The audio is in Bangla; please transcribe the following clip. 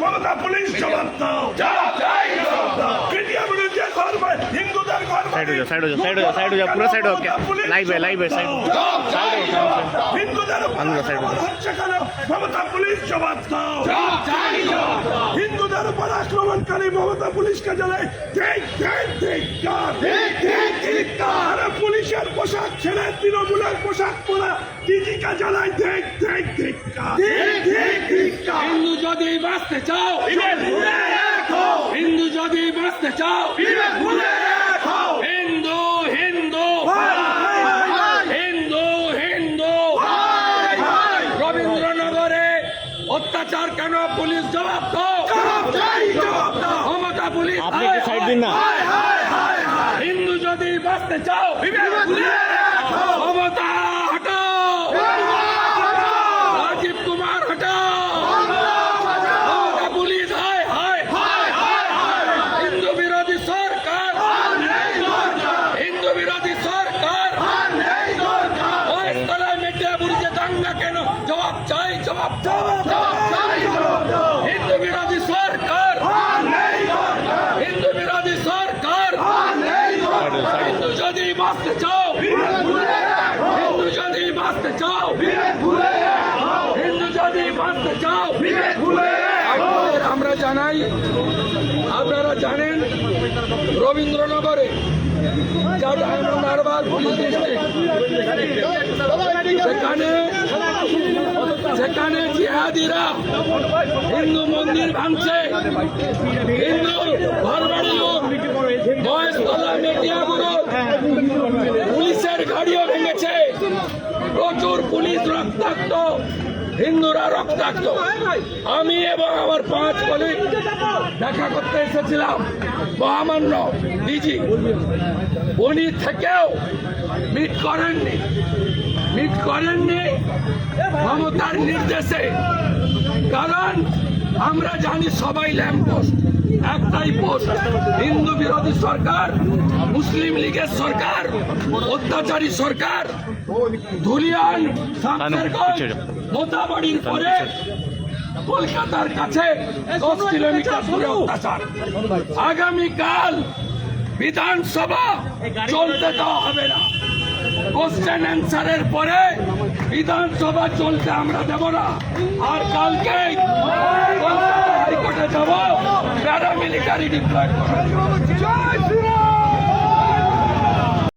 মমতা পুলিশ জবাব দাও। সাইড সাইড সাইড সাইড পুরো সাইড ওকে লাইভ है লাইভ है সাইড সাইড হিন্দুদের সাইড মমতা পুলিশ জবাব দাও। হিন্দুদের উপর আক্রমণকারী মমতা পুলিশকে আরে পুলিশের পোশাক ছেড়ে তৃণমূলের পোশাক পরা ঠিক ঠিক ঠিক ঠিক হিন্দু যদি বাঁচতে চাও হিন্দু যদি বাঁচতে চাও হিন্দু হিন্দু হিন্দু রবীন্দ্রনগরে অত্যাচার কেন পুলিশ জবাব দাও ক্ষমতা পুলিশ আপনি একটু সাইড দিন না। হিন্দু যদি বাঁচতে চাও, ক্ষমতা হটাও। রাজীব কুমার হিন্দু বিরোধী সরকার। হিন্দু বিরোধী সরকার। জবাব চাই, জবাব হিন্দু বিরোধী সরকার হিন্দু যদি বাঁচতে চাও। হিন্দু যদি বাঁচতে চাও। হিন্দু যদি বাঁচতে চাও। আমরা জানাই, আপনারা জানেন, রবীন্দ্রনগরে যা ডায়মন্ড হারবার পুলিশ ডিস্ট্রিক্ট সেখানে সেখানে হিন্দু মন্দির ভাঙছে। হিন্দু ঘরবাড়ি লোক মহেশতলা মেটিয়াগুলো পুলিশের গাড়িও ভেঙেছে। প্রচুর পুলিশ রক্তাক্ত। হিন্দুরা রক্তাক্ত। আমি এবং আমার পাঁচ কলিগ দেখা করতে এসেছিলাম মহামান্য ডিজি। উনি থেকেও মিট করেননি। মিট করেননি মমতার নির্দেশে। কারণ আমরা জানি সবাই ল্যাম্প পোস্ট একটাই পোস্ট হিন্দু বিরোধী সরকার মুসলিম লীগের সরকার অত্যাচারী সরকার ধুলিয়ান মোতাবাড়ির পরে কলকাতার কাছে দশ কিলোমিটার দূরে অত্যাচার। আগামীকাল বিধানসভা চলতে দেওয়া হবে না। কোশ্চেন অ্যান্সারের পরে বিধানসভা চলতে আমরা দেব না। আর কালকে মিলিটারি ডিপ্লয় করা।